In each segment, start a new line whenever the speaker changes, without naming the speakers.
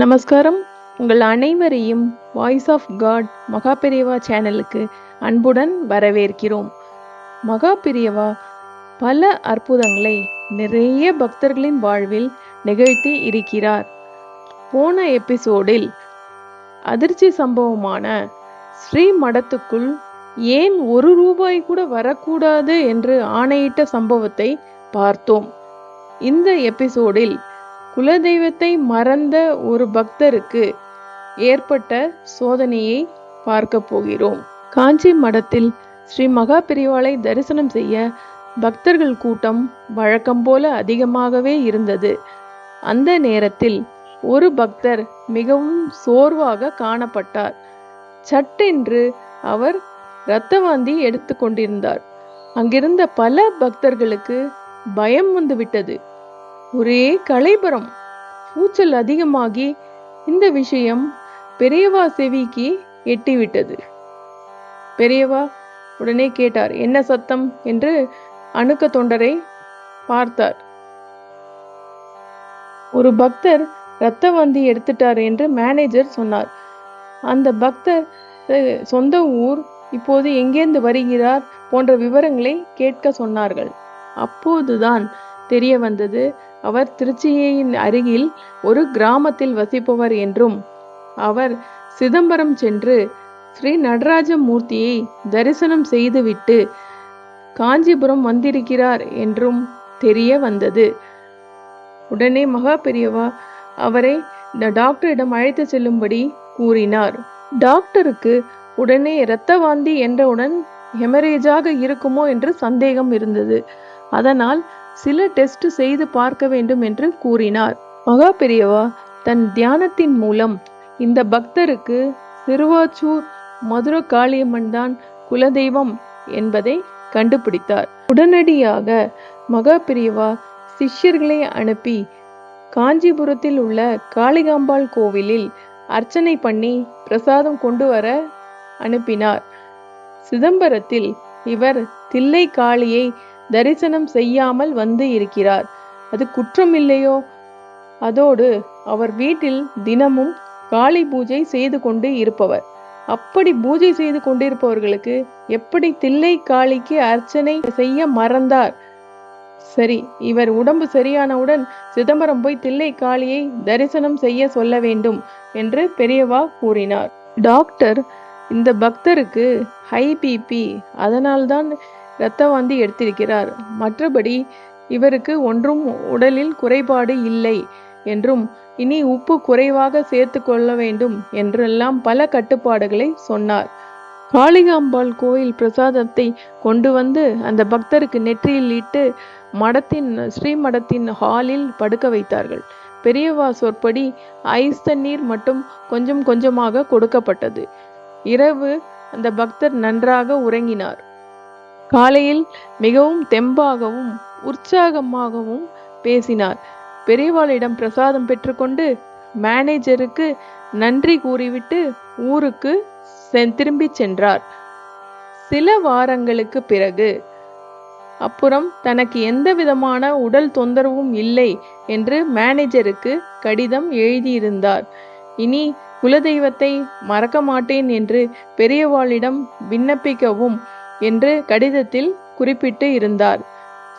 நமஸ்காரம். உங்கள் அனைவரையும் வாய்ஸ் ஆஃப் காட் மகாபெரியவா சேனலுக்கு அன்புடன் வரவேற்கிறோம். மகாபெரியவா பல அற்புதங்களை நிறைய பக்தர்களின் வாழ்வில் நிகழ்த்தி இருக்கிறார். போன எபிசோடில் அதிர்ச்சி சம்பவமான ஸ்ரீ மடத்துக்குள் ஏன் ஒரு ரூபாய் கூட வரக்கூடாது என்று ஆணையிட்ட சம்பவத்தை பார்த்தோம். இந்த எபிசோடில் குலதெய்வத்தை மறந்த ஒரு பக்தருக்கு ஏற்பட்ட சோதனையை பார்க்க போகிறோம். காஞ்சி மடத்தில் ஸ்ரீ மகா பிரிவாளை தரிசனம் செய்ய பக்தர்கள் கூட்டம் வழக்கம் போல அதிகமாகவே இருந்தது. அந்த நேரத்தில் ஒரு பக்தர் மிகவும் சோர்வாக காணப்பட்டார். சட்டென்று அவர் இரத்தவாந்தி எடுத்து கொண்டிருந்தார். அங்கிருந்த பல பக்தர்களுக்கு பயம் வந்துவிட்டது. ஒரே களைபரம் கூச்சல் அதிகமாகி இந்த விஷயம் பெரியவா செவிக்கு எட்டிவிட்டது. பெரியவா உடனே கேட்டார் என்ன சத்தம்? என்று அணுக்க தொண்டரை பார்த்தார். ஒரு பக்தர் இரத்த வந்தி எடுத்துட்டார் என்று மேனேஜர் சொன்னார். அந்த பக்தர் சொந்த ஊர் இப்போது எங்கேருந்து வருகிறார்? போன்ற விவரங்களை கேட்க சொன்னார்கள். அப்போதுதான் தெரிய வந்தது. அவர் திருச்சியின் அருகில் ஒரு கிராமத்தில் வசிப்பவர் என்றும் அவர் சிதம்பரம் சென்று ஸ்ரீ நடராஜ மூர்த்தியை தரிசனம் செய்துவிட்டு காஞ்சிபுரம் வந்திருக்கிறார் என்றும் தெரிய வந்தது. உடனே மகா பெரியவா அவரை இந்த டாக்டரிடம் அழைத்து செல்லும்படி கூறினார். டாக்டருக்கு உடனே இரத்த வாந்தி என்றவுடன் ஹெமரேஜாக இருக்குமோ என்று சந்தேகம் இருந்தது. அதனால் சில டெஸ்ட் செய்து பார்க்க வேண்டும் என்று கூறினார். மகா பெரியவா தன் தியானத்தின் மூலம் இந்த பக்தருக்கு சிறுவாச்சூர் மதுர காளியம்மன் தான் குலதெய்வம் என்பதை கண்டுபிடித்தார். உடனடியாக மகா பிரியவா சிஷ்யர்களை அனுப்பி காஞ்சிபுரத்தில் உள்ள காளிகாம்பாள் கோவிலில் அர்ச்சனை பண்ணி பிரசாதம் கொண்டு வர அனுப்பினார். சிதம்பரத்தில் இவர் தில்லை காளியை தரிசனம் செய்யாமல் வந்து இருக்கிறார். அது குற்றம் இல்லையோ அதோடு அவர் வீட்டில் தினமும் காளி பூஜை செய்து கொண்டு இருப்பவர். அப்படி பூஜை செய்து கொண்டிருப்பவர்களுக்கு எப்படி தில்லை காளிக்கு அர்ச்சனை செய்ய மறந்தார்? சரி இவர் உடம்பு சரியானவுடன் சிதம்பரம் போய் தில்லை காளியை தரிசனம் செய்ய சொல்ல வேண்டும் என்று பெரியவா கூறினார். டாக்டர் இந்த பக்தருக்கு ஹை பிபி அதனால்தான் இரத்த வாந்தி எடுத்திருக்கிறார். மற்றபடி இவருக்கு ஒன்றும் உடலில் குறைபாடு இல்லை என்றும் இனி உப்பு குறைவாக சேர்த்து கொள்ள வேண்டும் என்றெல்லாம் பல கட்டுப்பாடுகளை சொன்னார். காளிகாம்பாள் கோயில் பிரசாதத்தை கொண்டு வந்து அந்த பக்தருக்கு நெற்றியில் இட்டு மடத்தின் ஸ்ரீமடத்தின் ஹாலில் படுக்க வைத்தார்கள். பெரியவா சொற்படி ஐஸ் தண்ணீர் மட்டும் கொஞ்சம் கொஞ்சமாக கொடுக்கப்பட்டது. இரவு அந்த பக்தர் நன்றாக உறங்கினார். காலையில் மிகவும் தெம்பாகவும் உற்சாகமாகவும் பேசினார். பெரியவாளிடம் பிரசாதம் பெற்றுக்கொண்டு மேனேஜருக்கு நன்றி கூறிவிட்டு ஊருக்கு செ- சென்றார். சில வாரங்களுக்கு பிறகு அப்புறம் தனக்கு எந்த விதமான உடல் தொந்தரவும் இல்லை என்று மேனேஜருக்கு கடிதம் எழுதியிருந்தார். இனி குலதெய்வத்தை மறக்க மாட்டேன் என்று பெரியவாளிடம் விண்ணப்பிக்கவும் என்று கடிதத்தில் குறிப்பிட்டு இருந்தார்.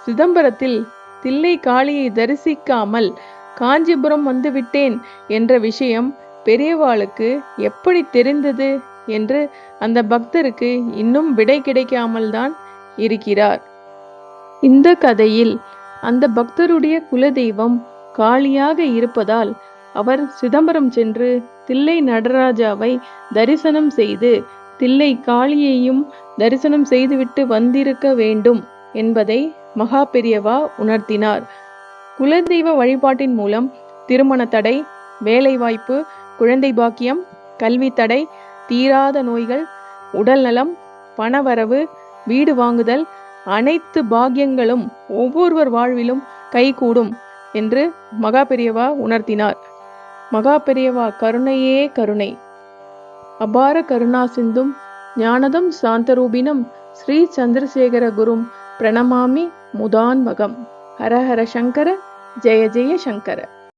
சிதம்பரத்தில் தில்லை காளியை தரிசிக்காமல் காஞ்சிபுரம் வந்துவிட்டேன் என்ற விஷயம் பெரியவாளுக்கு எப்படி தெரிந்தது என்று அந்த பக்தருக்கு இன்னும் விடை கிடைக்காமல் தான் இருக்கிறார். இந்த கதையில் அந்த பக்தருடைய குலதெய்வம் காளியாக இருப்பதால் அவர் சிதம்பரம் சென்று தில்லை நடராஜாவை தரிசனம் செய்து தில்லை காளியையும் தரிசனம் செய்துவிட்டு வந்திருக்க வேண்டும் என்பதை மகா பெரியவா உணர்த்தினார். குலதெய்வ வழிபாட்டின் மூலம் திருமண தடை வேலைவாய்ப்பு குழந்தை பாக்கியம் கல்வி தடை தீராத நோய்கள் உடல் நலம் பணவரவு வீடு வாங்குதல் அனைத்து பாக்கியங்களும் ஒவ்வொருவர் வாழ்விலும் கைகூடும் என்று மகா பெரியவா உணர்த்தினார். மகா பெரியவா கருணையே கருணை. அபார கருணா சிந்தும் ஞானதம் சாந்தரூபினம் ஸ்ரீ சந்திரசேகர குரும் பிரணமாமி முதான்மகம். ஹர ஹர சங்கர ஜெய ஜெய சங்கர.